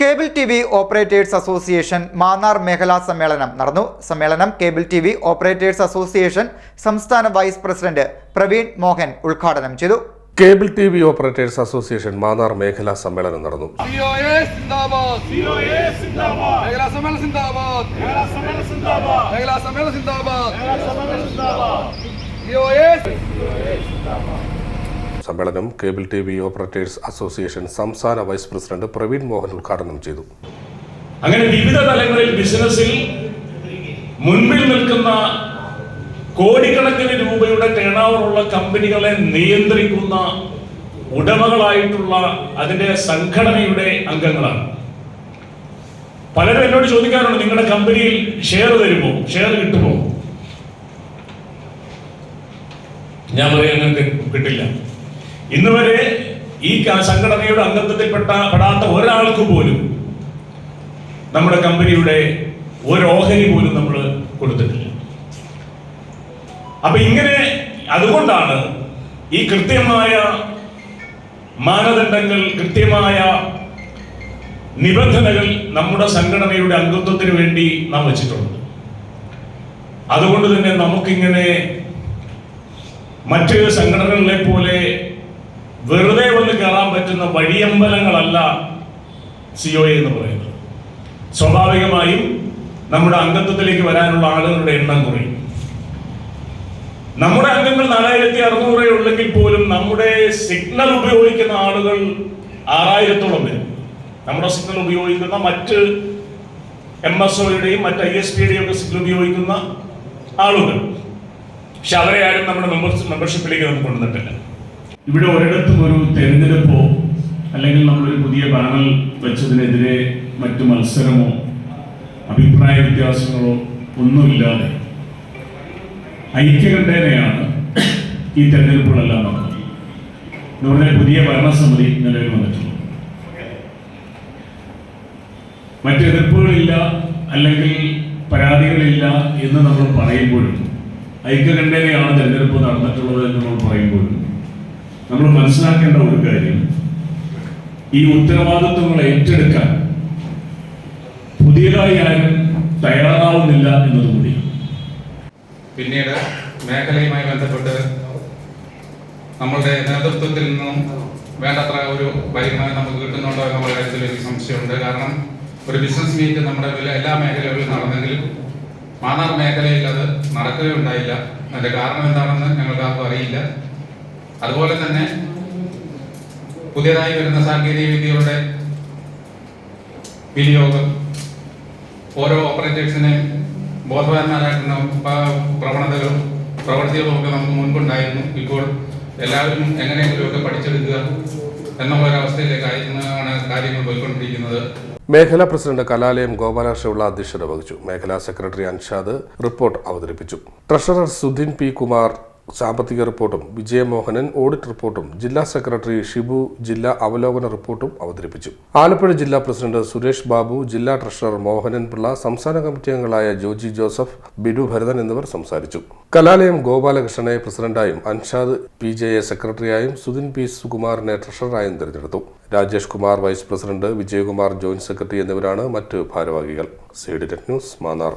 Cable T V operators association Mannar മേഖലാ സമ്മേളനം നടന്നു. സമ്മേളനം cable T V operators association സംസ്ഥാന വൈസ് പ്രസിഡന്റ് പ്രവീൺ മോഹൻ ഉദ്ഘാടനം ചെയ്തു. Cable T V operators association Mannar മേഖലാ സമ്മേളനം നടന്നു. സമ്മേളനം സമ്മേളനം cable T V operators association സംസ്ഥാന വൈസ് പ്രസിഡന്റ് പ്രവീൺ മോഹൻ ഉദ്ഘാടനം ചെയ്തു. അങ്ങനെ വിവിധ തലങ്ങളിൽ ബിസിനസ്സിൽ മുൻപിൽ നിൽക്കുന്ന കോടിക്കണക്കിന് രൂപയുടെ ടേൺ കമ്പനികളെ നിയന്ത്രിക്കുന്ന ഉടമകളായിട്ടുള്ള അതിന്റെ സംഘടനയുടെ അംഗങ്ങളാണ്. പലരും എന്നോട് ചോദിക്കാറുണ്ട് നിങ്ങളുടെ കമ്പനിയിൽ ഷെയർ തരുമോ? ഷെയർ കിട്ടുമോ? ഞാൻ പറയാൻ കിട്ടില്ല. ഇന്ന് വരെ ഈ സംഘടനയുടെ അംഗത്വത്തിൽപ്പെട്ട പെടാത്ത ഒരാൾക്ക് പോലും നമ്മുടെ കമ്പനിയുടെ ഒരു ഓഹരി പോലും നമ്മൾ കൊടുത്തിട്ടില്ല. അപ്പൊ ഇങ്ങനെ അതുകൊണ്ടാണ് ഈ കൃത്യമായ മാനദണ്ഡങ്ങൾ കൃത്യമായ നിബന്ധനകൾ നമ്മുടെ സംഘടനയുടെ അംഗത്വത്തിന് വേണ്ടി നാം വെച്ചിട്ടുള്ളത് അതുകൊണ്ട് തന്നെ നമുക്കിങ്ങനെ മറ്റ് സംഘടനകളെ പോലെ വെറുതെ വന്ന് കയറാൻ പറ്റുന്ന വഴിയമ്പലങ്ങളല്ല സി ഒ എന്ന് പറയുന്നത്. സ്വാഭാവികമായും നമ്മുടെ അംഗത്വത്തിലേക്ക് വരാനുള്ള ആളുകളുടെ എണ്ണം കുറയും. നമ്മുടെ അംഗങ്ങൾ നാലായിരത്തി അറുന്നൂറേ ഉള്ളെങ്കിൽ പോലും നമ്മുടെ സിഗ്നൽ ഉപയോഗിക്കുന്ന ആളുകൾ ആറായിരത്തോളം വരും. നമ്മുടെ സിഗ്നൽ ഉപയോഗിക്കുന്ന മറ്റ് എം എസ് ഒയുടെയും മറ്റ് ഐ എസ് പിയുടെയും ഒക്കെ സിഗ്നൽ ഉപയോഗിക്കുന്ന ആളുകൾ. പക്ഷെ അവരെ ആരും നമ്മുടെ മെമ്പർഷിപ്പിലേക്ക് നമുക്ക് കൊണ്ടുവന്നിട്ടില്ല. ഇവിടെ ഒരിടത്തും ഒരു തെരഞ്ഞെടുപ്പോ അല്ലെങ്കിൽ നമ്മളൊരു പുതിയ പാനൽ വെച്ചതിനെതിരെ മറ്റു മത്സരമോ അഭിപ്രായ വ്യത്യാസങ്ങളോ ഒന്നുമില്ലാതെ ഐക്യകണ്ഠേനയാണ് ഈ തെരഞ്ഞെടുപ്പുകളെല്ലാം നടന്നത്. നമ്മുടെ പുതിയ ഭരണസമിതി നിലവിൽ വന്നിട്ടുള്ളത് മറ്റ് എതിർപ്പുകളില്ല അല്ലെങ്കിൽ പരാതികളില്ല എന്ന് നമ്മൾ പറയുമ്പോഴും ഐക്യകണ്ഠേനയാണ് തെരഞ്ഞെടുപ്പ് നടന്നിട്ടുള്ളത് എന്ന് നമ്മൾ പറയുമ്പോഴും നമ്മൾ മനസ്സിലാക്കേണ്ട ഒരു കാര്യം. ഈ ഉത്തരവാദിത്വങ്ങൾ ഏറ്റെടുക്കാൻ പുതിയതായി ആരും തയ്യാറാവുന്നില്ല എന്നതുകൂടി പിന്നീട് മേഖലയുമായി ബന്ധപ്പെട്ട് നമ്മളുടെ നേതൃത്വത്തിൽ നിന്നും വേണ്ടത്ര ഒരു വരുമാനം നമുക്ക് കിട്ടുന്നുണ്ടോ എന്നുള്ള കാര്യത്തിൽ ഒരു സംശയമുണ്ട്. കാരണം ഒരു ബിസിനസ് മീറ്റ് നമ്മുടെ എല്ലാ- മേഖലകളിലും നടന്നെങ്കിലും മാന്നാർ മേഖലയിൽ അത് നടക്കുകയുണ്ടായില്ല. അതിന്റെ കാരണം എന്താണെന്ന് ഞങ്ങൾക്ക് ആർക്കും അറിയില്ല. അതുപോലെ തന്നെ പുതിയതായി വരുന്ന സാങ്കേതിക വിദ്യകളുടെ വിനിയോഗം ഓരോ ഓപ്പറേറ്റേഴ്സിനെ ബോധവാന്മാരാക്കുന്ന പ്രവണതകളും പ്രവൃത്തികളും ഒക്കെ നമുക്ക് മുൻപുണ്ടായിരുന്നു. ഇപ്പോൾ എല്ലാവരും എങ്ങനെയെങ്കിലുമൊക്കെ പഠിച്ചെടുക്കുക മേഖലാ പ്രസിഡന്റ് കലാലയം ഗോപാലകൃഷ്ണപിള്ള അധ്യക്ഷത വഹിച്ചു. മേഖലാ സെക്രട്ടറി അൻഷാദ് റിപ്പോർട്ട് അവതരിപ്പിച്ചു. ട്രഷറർ സുധിൻ പി കുമാർ സാമ്പത്തിക റിപ്പോർട്ടും വിജയമോഹനൻ ഓഡിറ്റ് റിപ്പോർട്ടും ജില്ലാ സെക്രട്ടറി ഷിബു ജില്ലാ അവലോകന റിപ്പോർട്ടും അവതരിപ്പിച്ചു. ആലപ്പുഴ ജില്ലാ പ്രസിഡന്റ് സുരേഷ് ബാബു ജില്ലാ ട്രഷറർ മോഹനൻ പിള്ള സംസ്ഥാന കമ്മിറ്റി അംഗങ്ങളായ ജോജി ജോസഫ് ബിനു ഭരതൻ എന്നിവർ സംസാരിച്ചു. കലാലയം ഗോപാലകൃഷ്ണനെ പ്രസിഡന്റായും അൻഷാദ് പി ജെ എ സെക്രട്ടറിയായും സുധിൻ പി സുകുമാറിനെ ട്രഷററായും തിരഞ്ഞെടുത്തു. Rajesh Kumar vice president Vijayakumar joint secretary എന്നിവരാണ് മറ്റ് ഭാരവാഹികൾ. C D tech news Mannar.